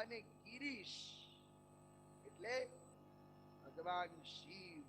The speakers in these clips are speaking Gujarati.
અને ગિરીશ. એટલે ભગવાન શિવ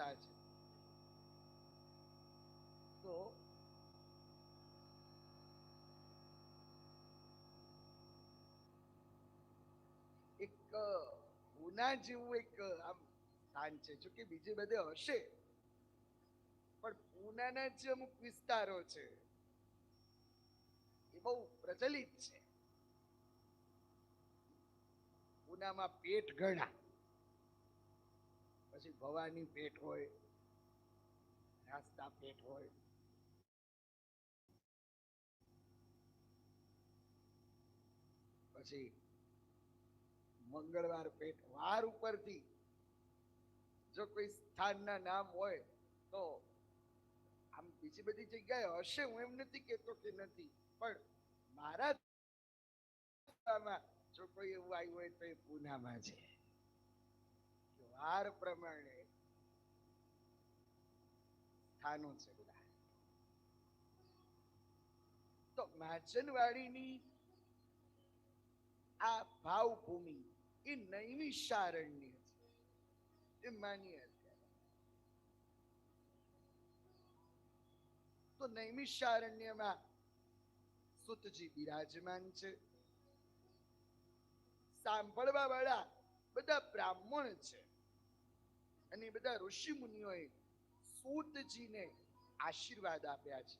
બધી છે. તો એક ઉના જેવું એક આમ સ્થાન છે. જો કે બીજે બધે હશે. પણ પૂનાના જે અમુક વિસ્તારો છે, એ બહુ પ્રચલિત છે. પૂનામાં પેટ ઘણા પછી ભવાની પેટ હોય રાસ્તા પેટ હોય. પછી મંગળવાર પેટ વાર ઉપરથી જો કોઈ સ્થાનના નામ હોય, તો આમ બીજી બધી જગ્યાએ હશે, હું એમ નથી કેતો કે નથી, પણ મારા જો કોઈ એવું આવ્યું હોય તો એ પૂનામાં છે. વાર પ્રમાણે સ્થાનો છે બધા. તો માચનવાડીની આ ભાવભૂમિ એ નૈમિષારણ્ય છે. એ માનીએ તો નૈમિષારણ્યમાં સુતજી બિરાજમાન છે. સાંભળવા વાળા બધા બ્રાહ્મણ છે. અને બધા ઋષિ મુનિઓએ સૂતજીને આશીર્વાદ આપ્યા છે.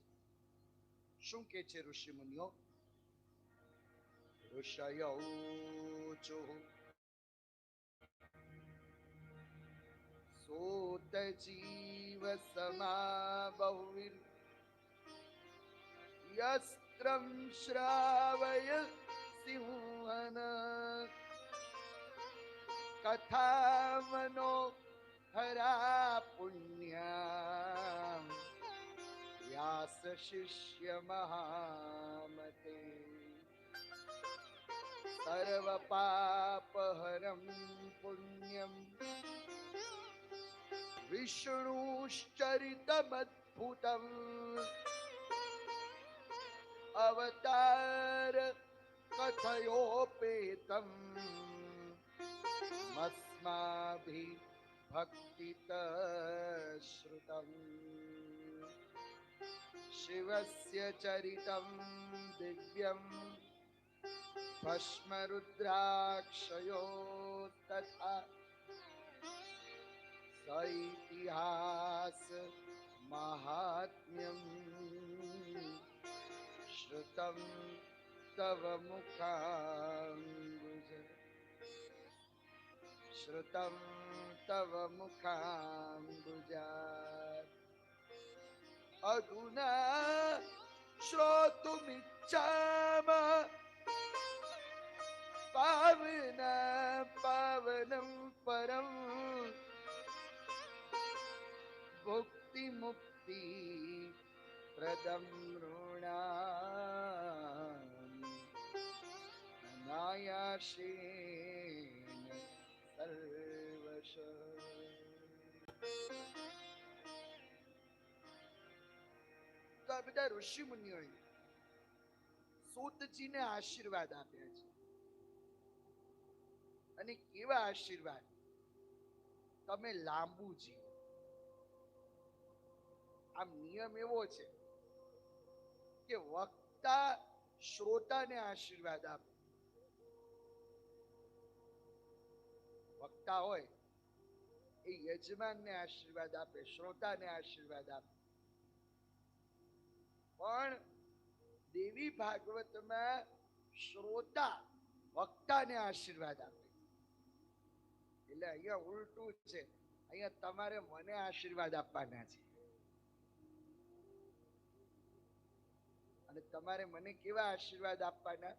શું કે છે ઋષિ મુનિઓ? ઋષયો સૂત જીવ સમા બહુવિર યસ્ત્રમ શ્રાવય સિંહન. કથામનો હરા પુણ્યા વ્યાસ શિષ્ય મહામતે સર્વ પાપહરમ પુણ્યમ વિષ્ણુશ્ચરિતમદ્ભુતમ અવતાર કથયોપેતમ મસ્માભિ भक्तितश्रुतम्। शिवस्य चरितं दिव्यं भस्मरुद्राक्षयो तथा स इतिहास सैतिहासमाहात्म्यम् श्रुतं तव मुख श्रुतम् તવ મુખાંબુજા અધુના શ્રોતુમિચ્છામ પાવન પાવનમ પરમ ભુક્તિ મુક્તિ પ્રદમ ઋણા નાયાશી બધા ઋષિ મુનિઓએ સૂતજીને આશીર્વાદ આપ્યા છે. અને કેવા આશીર્વાદ? તમે લાંબુ જીવો. આમ નિયમ એવો છે કે વક્તા શ્રોતાને આશીર્વાદ આપે. વક્તા હોય એ યજમાનને આશીર્વાદ આપે, શ્રોતાને આશીર્વાદ આપે. પણ દેવી ભાગવતમાં શ્રોતા વક્તાને આશીર્વાદ આપે. એટલે અહીંયા ઉલટું છે, અહીંયા તમારે મને આશીર્વાદ આપવાના છે. અને તમારે મને કેવા આશીર્વાદ આપવાના?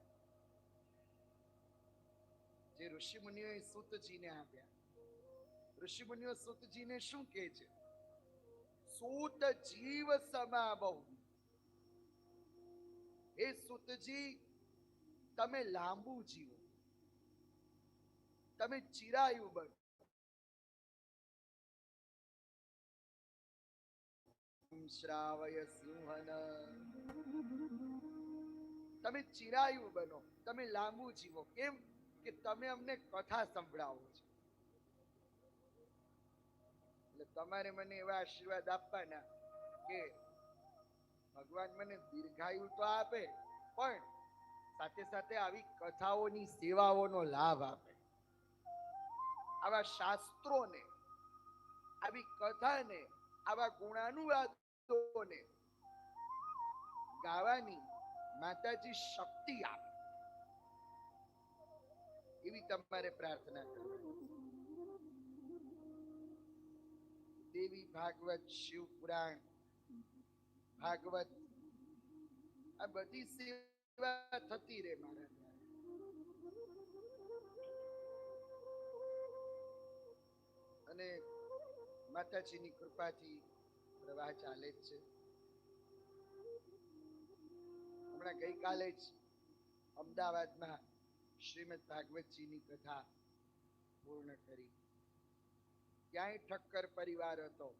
જે ઋષિ મુનિઓએ સૂતજીને આપ્યા. ઋષિ મુનિઓ સૂતજીને શું કહે છે? સૂત જીવ સમા બહુ હે સૂતજી, તમે લાંબુ જીવો. તમે ચિરાયુ બનો. શ્રાવય સિંહન. તમે ચિરાયુ બનો. તમે લાંબુ જીવો. કેમ? કે તમે અમને કથા સંભળાવો છો. એટલે તમારે મને એવા આશીર્વાદ આપવાના કે ભગવાન મને દીર્ઘાયુ તો આપે, પણ સાથે સાથે આવી કથાઓની, સેવાઓનો લાભ આપે. આવા શાસ્ત્રોને, આવી કથાને, આવા ગુણાનુવાદોને ગાવાની માતાજી શક્તિ આપે. એવી તમારે પ્રાર્થના કરવાની. દેવી ભાગવત શિવ પુરાણ, ભાગવત, આ બધી સેવા થતી રહે મારા અને માતાજીની કૃપાથી પ્રવાહ ચાલે જ છે. હમણાં ગઈકાલે જ અમદાવાદમાં શ્રીમદ ભાગવતજીની કથા પૂર્ણ કરી. ક્યાંય ઠક્કર પરિવાર હતો.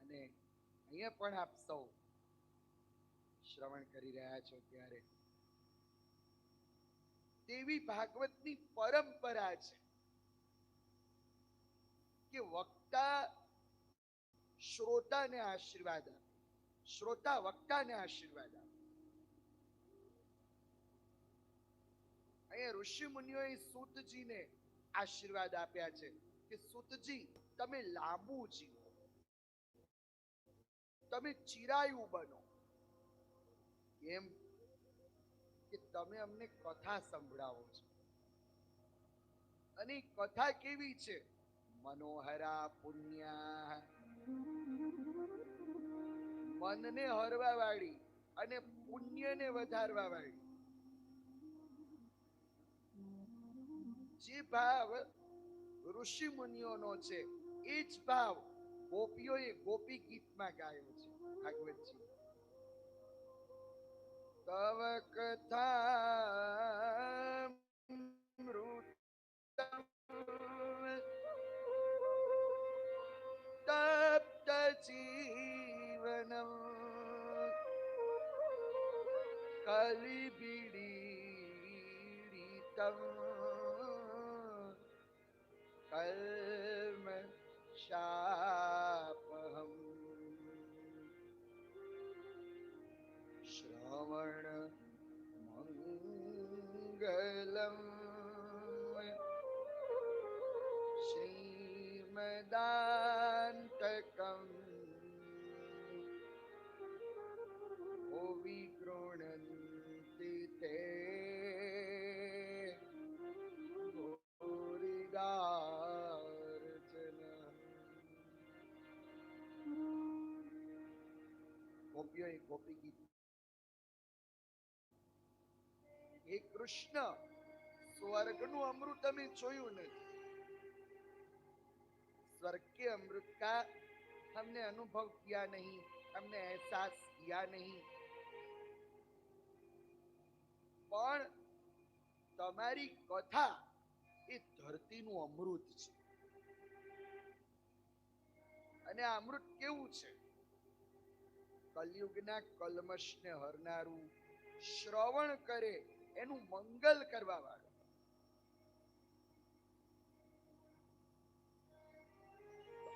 અને અહીંયા પણ આપ સૌ શ્રવણ કરી રહ્યા છો ત્યારે. તેવી ભાગવતની પરંપરા છે કે વક્તા શ્રોતાને આશીર્વાદ આપે. શ્રોતા વક્તાને આશીર્વાદ આપે. અહીંયા ઋષિ મુનિઓએ સૂતજીને આશીર્વાદ આપ્યા છે કે સુતજી, તમે લાંબુ જીવો. તમે ચિરાયુ બનો. એમ કે તમે અમને કથા સંભળાવો છો. અને કથા કેવી છે? મનોહરા પુણ્યા. મનને હરવા વાળી અને પુણ્યને વધારવા વાળી જે ભાવ ઋષિ મુનિઓનો છે, એ જ ભાવ ગોપીઓએ ગોપી ગીતમાં ગાયો છે, ભાગવતજી. તવ કથા તપ્ત જીવનમ કલિબીડીતમ kalmış şah. ગોપીઓએ ગોપી ગીત હે કૃષ્ણ સ્વર્ગનું અમૃત અમે જોયું નથી स्वर्ग के अमृत का हमने अनुभव किया नहीं हमने एहसास किया नहीं પણ તમારી કથા એ ધરતીનું અમૃત છે અને આ અમૃત કેવું છે કલયુગના કલમશને હરનારું શ્રવણ કરે એનું મંગલ કરવા વાળું.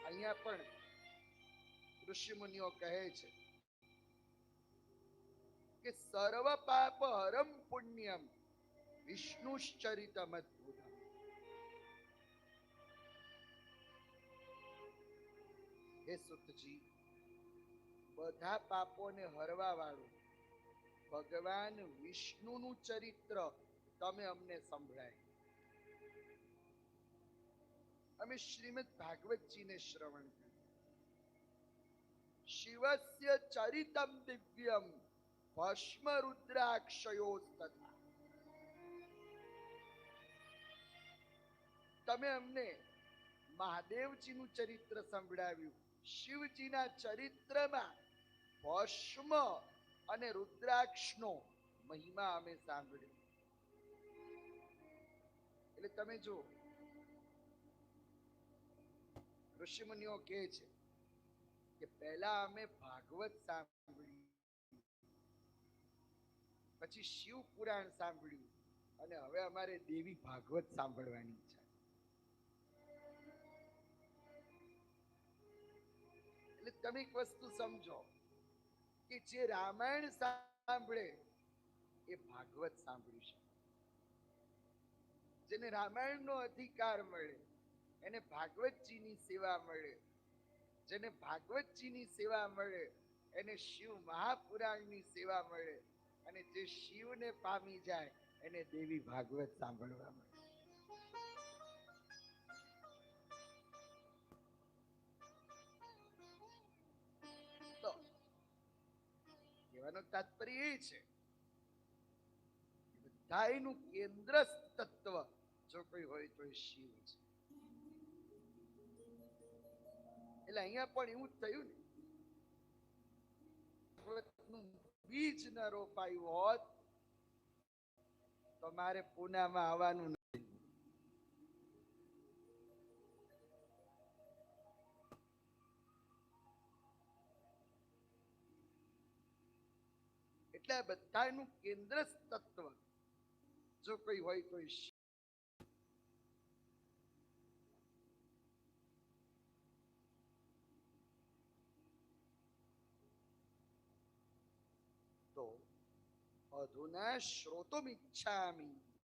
અહીંયા પણ ઋષિ મુનિઓ કહે છે કે સર્વ પાપ હરમ પુણ્યમ વિષ્ણુશ્ચરિતમ અદ્ભુતમ હે સુતજી બધા પાપોને હરવા વાળું. ભગવાન વિષ્ણુનું ચરિત્ર તમે અમને સંભળાય. અમે શ્રીમદ ભાગવતજીને શ્રવણ શિવસ્ય ચરિતમ દિવ્યમ ભસ્મ રુદ્રાક્ષયો તથા તમે અમને મહાદેવજીનું ચરિત્ર સંભળાવ્યું. શિવજીના ચરિત્રમાં ભસ્મ અને રુદ્રાક્ષનો મહિમા અમે સાંભળ્યો. એટલે તમે જો ઋષિમુનિઓ કહે છે કે પહેલા અમે ભાગવત સાંભળ્યું, પછી શિવ પુરાણ સાંભળ્યું અને હવે અમારે દેવી ભાગવત સાંભળવાની ઈચ્છા એટલે તમે એક વસ્તુ સમજો કે જે રામાયણ સાંભળે એ ભાગવત સાંભળી શકે જેને રામાયણનો અધિકાર મળે, એને ભાગવતજીની સેવા મળે, જેને ભાગવતજીની સેવા મળે, એને શિવ મહાપુરાણની સેવા મળે, અને જે શિવને પામી જાય, એને દેવી ભાગવત સાંભળવા મળે. તાત્પર્ય એ છે બધાનું કેન્દ્ર તત્વ જો કોઈ હોય તો એ શિવ છે. એટલે અહીંયા પણ એવું જ થયું ને. બીજ ન રોપાયું હોત તો મારે પૂનામાં આવવાનું એટલે બધાનું કેન્દ્ર તત્વ જો કોઈ હોય તો. તો અધુના શ્રોતુમિચ્છામિ